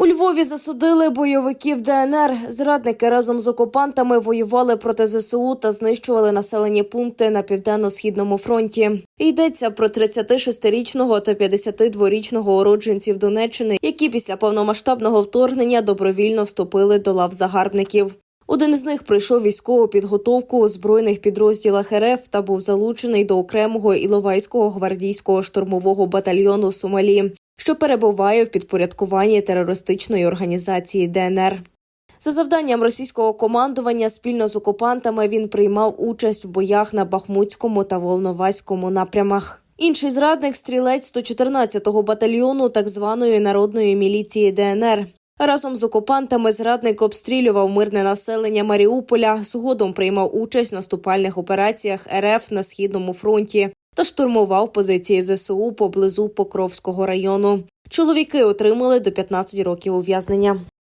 У Львові засудили бойовиків ДНР. Зрадники разом з окупантами воювали проти ЗСУ та знищували населені пункти на південно-східному фронті. Йдеться про 36-річного та 52-річного уродженців Донеччини, які після повномасштабного вторгнення добровільно вступили до лав загарбників. Один з них пройшов військову підготовку у збройних підрозділах РФ та був залучений до окремого Іловайського гвардійського штурмового батальйону Сомалі, що перебуває в підпорядкуванні терористичної організації ДНР. За завданням російського командування спільно з окупантами він приймав участь в боях на Бахмутському та Волноваському напрямах. Інший зрадник стрілець 114-го батальйону так званої народної міліції ДНР. Разом з окупантами зрадник обстрілював мирне населення Маріуполя, згодом приймав участь в наступальних операціях РФ на східному фронті та штурмував позиції ЗСУ поблизу Покровського району. Чоловіки отримали до 15 років ув'язнення.